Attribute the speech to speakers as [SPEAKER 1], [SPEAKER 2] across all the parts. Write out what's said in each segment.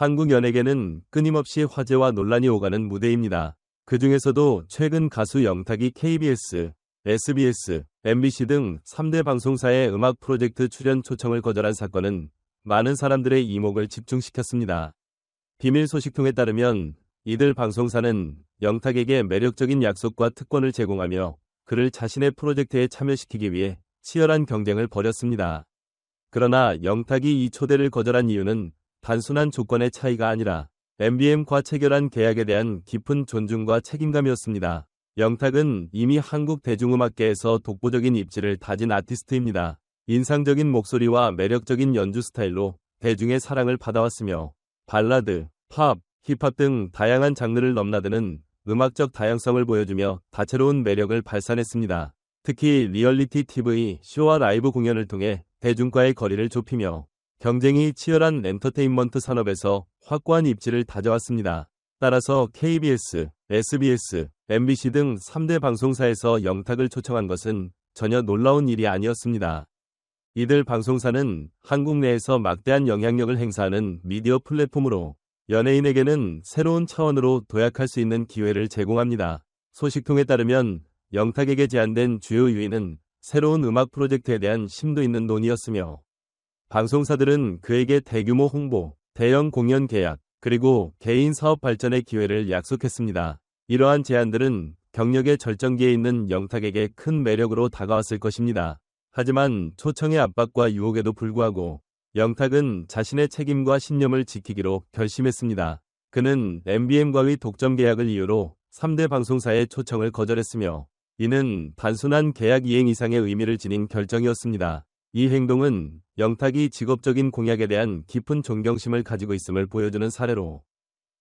[SPEAKER 1] 한국 연예계는 끊임없이 화제와 논란이 오가는 무대입니다. 그 중에서도 최근 가수 영탁이 KBS, SBS, MBC 등 3대 방송사의 음악 프로젝트 출연 초청을 거절한 사건은 많은 사람들의 이목을 집중시켰습니다. 비밀 소식통에 따르면 이들 방송사는 영탁에게 매력적인 약속과 특권을 제공하며 그를 자신의 프로젝트에 참여시키기 위해 치열한 경쟁을 벌였습니다. 그러나 영탁이 이 초대를 거절한 이유는 단순한 조건의 차이가 아니라 MBM과 체결한 계약에 대한 깊은 존중과 책임감이었습니다. 영탁은 이미 한국 대중음악계에서 독보적인 입지를 다진 아티스트입니다. 인상적인 목소리와 매력적인 연주 스타일로 대중의 사랑을 받아왔으며 발라드, 팝, 힙합 등 다양한 장르를 넘나드는 음악적 다양성을 보여주며 다채로운 매력을 발산했습니다. 특히 리얼리티 TV 쇼와 라이브 공연을 통해 대중과의 거리를 좁히며 경쟁이 치열한 엔터테인먼트 산업에서 확고한 입지를 다져왔습니다. 따라서 KBS, SBS, MBC 등 3대 방송사에서 영탁을 초청한 것은 전혀 놀라운 일이 아니었습니다. 이들 방송사는 한국 내에서 막대한 영향력을 행사하는 미디어 플랫폼으로 연예인에게는 새로운 차원으로 도약할 수 있는 기회를 제공합니다. 소식통에 따르면 영탁에게 제안된 주요 유인은 새로운 음악 프로젝트에 대한 심도 있는 논의였으며 방송사들은 그에게 대규모 홍보, 대형 공연 계약, 그리고 개인 사업 발전의 기회를 약속했습니다. 이러한 제안들은 경력의 절정기에 있는 영탁에게 큰 매력으로 다가왔을 것입니다. 하지만 초청의 압박과 유혹에도 불구하고 영탁은 자신의 책임과 신념을 지키기로 결심했습니다. 그는 MBM과의 독점 계약을 이유로 3대 방송사의 초청을 거절했으며 이는 단순한 계약 이행 이상의 의미를 지닌 결정이었습니다. 이 행동은 영탁이 직업적인 공약에 대한 깊은 존경심을 가지고 있음을 보여주는 사례로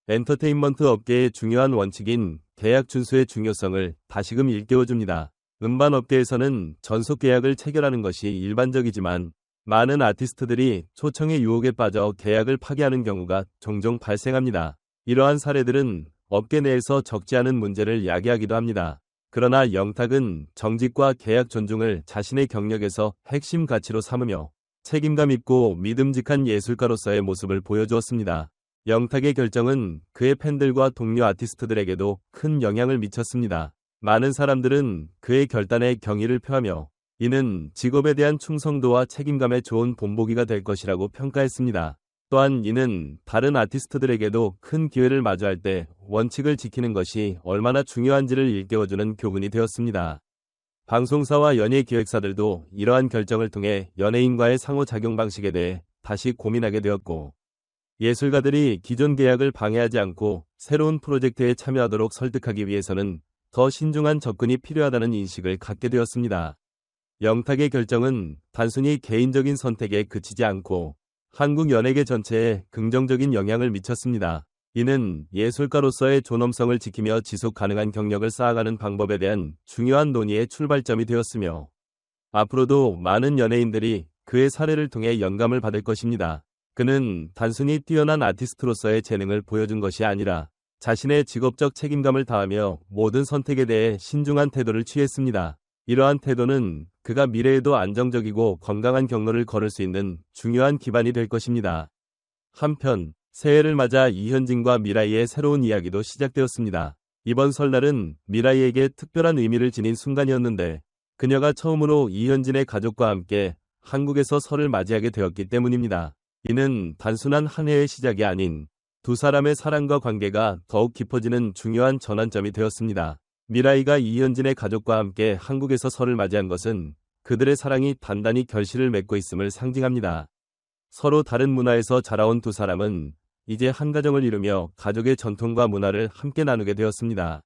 [SPEAKER 1] 엔터테인먼트 업계의 중요한 원칙인 계약 준수의 중요성을 다시금 일깨워줍니다. 음반 업계에서는 전속 계약을 체결하는 것이 일반적이지만 많은 아티스트들이 초청의 유혹에 빠져 계약을 파기하는 경우가 종종 발생합니다. 이러한 사례들은 업계 내에서 적지 않은 문제를 야기하기도 합니다. 그러나 영탁은 정직과 계약 존중을 자신의 경력에서 핵심 가치로 삼으며 책임감 있고 믿음직한 예술가로서의 모습을 보여주었습니다. 영탁의 결정은 그의 팬들과 동료 아티스트들에게도 큰 영향을 미쳤습니다. 많은 사람들은 그의 결단에 경의를 표하며 이는 직업에 대한 충성도와 책임감에 좋은 본보기가 될 것이라고 평가했습니다. 또한 이는 다른 아티스트들에게도 큰 기회를 마주할 때 원칙을 지키는 것이 얼마나 중요한지를 일깨워주는 교훈이 되었습니다. 방송사와 연예 기획사들도 이러한 결정을 통해 연예인과의 상호작용 방식에 대해 다시 고민하게 되었고, 예술가들이 기존 계약을 방해하지 않고 새로운 프로젝트에 참여하도록 설득하기 위해서는 더 신중한 접근이 필요하다는 인식을 갖게 되었습니다. 영탁의 결정은 단순히 개인적인 선택에 그치지 않고 한국 연예계 전체에 긍정적인 영향을 미쳤습니다. 이는 예술가로서의 존엄성을 지키며 지속 가능한 경력을 쌓아가는 방법에 대한 중요한 논의의 출발점이 되었으며 앞으로도 많은 연예인들이 그의 사례를 통해 영감을 받을 것입니다. 그는 단순히 뛰어난 아티스트로서의 재능을 보여준 것이 아니라 자신의 직업적 책임감을 다하며 모든 선택에 대해 신중한 태도를 취했습니다. 이러한 태도는 그가 미래에도 안정적이고 건강한 경로를 걸을 수 있는 중요한 기반이 될 것입니다. 한편 새해를 맞아 이현진과 미라이의 새로운 이야기도 시작되었습니다. 이번 설날은 미라이에게 특별한 의미를 지닌 순간이었는데 그녀가 처음으로 이현진의 가족과 함께 한국에서 설을 맞이하게 되었기 때문입니다. 이는 단순한 한 해의 시작이 아닌 두 사람의 사랑과 관계가 더욱 깊어지는 중요한 전환점이 되었습니다. 미라이가 이현진의 가족과 함께 한국에서 설을 맞이한 것은 그들의 사랑이 단단히 결실을 맺고 있음을 상징합니다. 서로 다른 문화에서 자라온 두 사람은 이제 한 가정을 이루며 가족의 전통과 문화를 함께 나누게 되었습니다.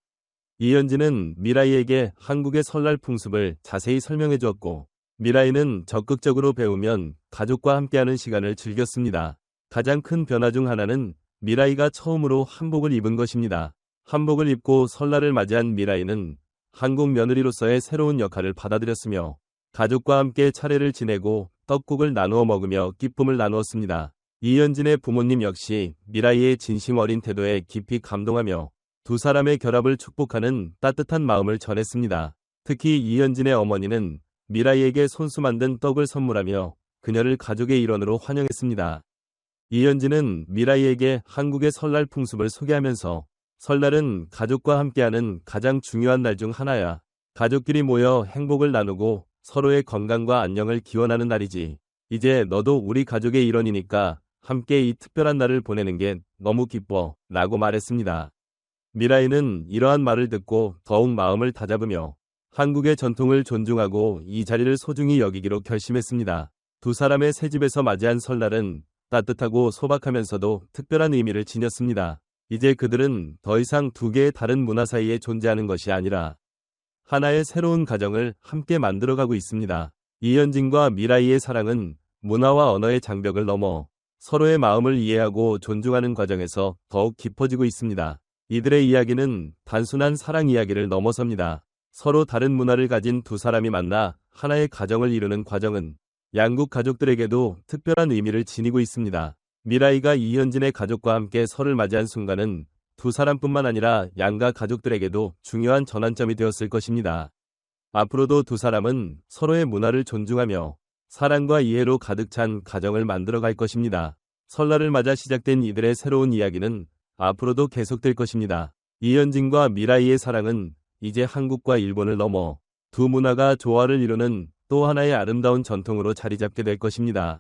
[SPEAKER 1] 이현진은 미라이에게 한국의 설날 풍습을 자세히 설명해 주었고, 미라이는 적극적으로 배우면 가족과 함께하는 시간을 즐겼습니다. 가장 큰 변화 중 하나는 미라이가 처음으로 한복을 입은 것입니다. 한복을 입고 설날을 맞이한 미라이는 한국 며느리로서의 새로운 역할을 받아들였으며 가족과 함께 차례를 지내고 떡국을 나누어 먹으며 기쁨을 나누었습니다. 이현진의 부모님 역시 미라이의 진심 어린 태도에 깊이 감동하며 두 사람의 결합을 축복하는 따뜻한 마음을 전했습니다. 특히 이현진의 어머니는 미라이에게 손수 만든 떡을 선물하며 그녀를 가족의 일원으로 환영했습니다. 이현진은 미라이에게 한국의 설날 풍습을 소개하면서 설날은 가족과 함께하는 가장 중요한 날 중 하나야. 가족끼리 모여 행복을 나누고 서로의 건강과 안녕을 기원하는 날이지. 이제 너도 우리 가족의 일원이니까 함께 이 특별한 날을 보내는 게 너무 기뻐. 라고 말했습니다. 미라이는 이러한 말을 듣고 더욱 마음을 다잡으며 한국의 전통을 존중하고 이 자리를 소중히 여기기로 결심했습니다. 두 사람의 새 집에서 맞이한 설날은 따뜻하고 소박하면서도 특별한 의미를 지녔습니다. 이제 그들은 더 이상 두 개의 다른 문화 사이에 존재하는 것이 아니라 하나의 새로운 가정을 함께 만들어가고 있습니다. 이현진과 미라이의 사랑은 문화와 언어의 장벽을 넘어 서로의 마음을 이해하고 존중하는 과정에서 더욱 깊어지고 있습니다. 이들의 이야기는 단순한 사랑 이야기를 넘어섭니다. 서로 다른 문화를 가진 두 사람이 만나 하나의 가정을 이루는 과정은 양국 가족들에게도 특별한 의미를 지니고 있습니다. 미라이가 이현진의 가족과 함께 설을 맞이한 순간은 두 사람뿐만 아니라 양가 가족들에게도 중요한 전환점이 되었을 것입니다. 앞으로도 두 사람은 서로의 문화를 존중하며 사랑과 이해로 가득 찬 가정을 만들어 갈 것입니다. 설날을 맞아 시작된 이들의 새로운 이야기는 앞으로도 계속될 것입니다. 이현진과 미라이의 사랑은 이제 한국과 일본을 넘어 두 문화가 조화를 이루는 또 하나의 아름다운 전통으로 자리 잡게 될 것입니다.